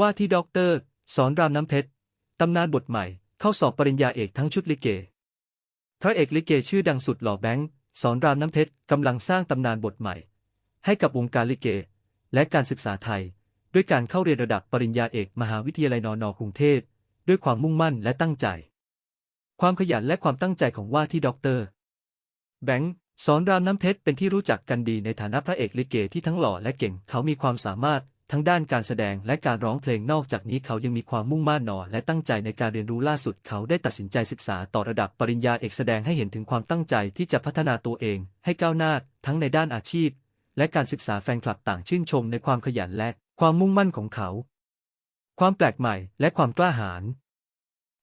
ว่าที่ด็อกเตอร์สอนรามน้ำเพชรตำนานบทใหม่ เข้าสอบปริญญาเอกทั้งชุดลิเก พระเอกลิเกชื่อดังสุดหล่อแบงค์สอนรามน้ำเพชรกำลังสร้างตำนานบทใหม่ ให้กับวงการลิเก และการศึกษาไทย ด้วยการเข้าเรียนระดับปริญญาเอกมหาวิทยาลัยนอนอกรุงเทพด้วยความมุ่งมั่นและตั้งใจ ความขยันและความตั้งใจของว่าที่ด็อกเตอร์แบงค์สอนรามน้ำเพชรเป็นที่รู้จักกันดีในฐานะพระเอกลิเกที่ทั้งหล่อและเก่งเขามีความสามารถ ทั้งด้านการแสดงและการร้องเพลงนอกจากนี้เขายังมีความมุ่งมั่นหนอและตั้งใจในการเรียนรู้ล่าสุดเขาได้ตัดสินใจศึกษาต่อระดับปริญญาเอกแสดงให้เห็นถึงความตั้งใจที่จะพัฒนาตัวเองให้ก้าวหน้าทั้งในด้านอาชีพ และการศึกษาแฟนคลับต่างชื่นชมในความขยันและความมุ่งมั่นของเขา ความแปลกใหม่และความกล้าหาญ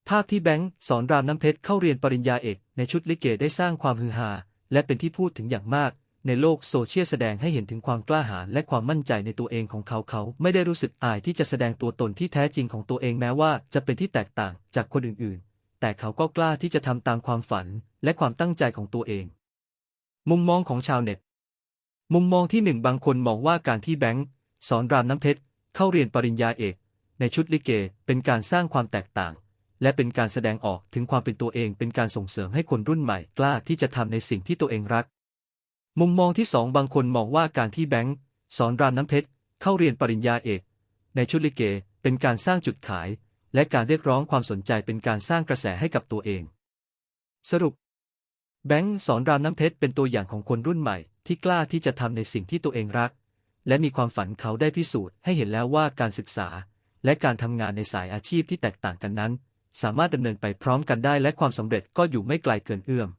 ภาพที่แบงค์สอนรามน้ำเพชรเข้าเรียนปริญญาเอกในชุดลิเกได้สร้างความฮือฮาและเป็นที่พูดถึงอย่างมาก ในโลกโซเชียลแสดงให้เห็นถึงความกล้าหาญและความมั่นใจในตัวเองของเขาเขาไม่ได้รู้สึกอายที่จะแสดงตัวตนที่แท้จริงของตัวเองแม้ว่าจะเป็นที่แตกต่างจากคนอื่นๆ แต่เขาก็กล้าที่จะทำตามความฝันและความตั้งใจของตัวเอง มุมมองของชาวเน็ต มุมมองที่หนึ่งบางคนมองว่าการที่แบงค์สอนรามน้ำเพชรเข้าเรียนปริญญาเอก ในชุดลิเกเป็นการสร้างความแตกต่าง และเป็นการแสดงออกถึงความเป็นตัวเองเป็นการส่งเสริมให้คนรุ่นใหม่กล้าที่จะทำในสิ่งที่ตัวเองรัก มุมมองที่สองบางคนมองว่าการที่แบงค์สอนรามน้ำเพชรเข้าเรียนปริญญาเอก ในชุดลิเกเป็นการสร้างจุดขาย และการเรียกร้องความสนใจเป็นการสร้างกระแสให้กับตัวเอง สรุป แบงค์สอนรามน้ำเพชรเป็นตัวอย่างของคนรุ่นใหม่ ที่กล้าที่จะทำในสิ่งที่ตัวเองรัก และมีความฝันเขาได้พิสูจน์ให้เห็นแล้วว่าการศึกษา และการทำงานในสายอาชีพที่แตกต่างกันนั้น สามารถดำเนินไปพร้อมกันได้และความสำเร็จก็อยู่ไม่ไกลเกินเอื้อม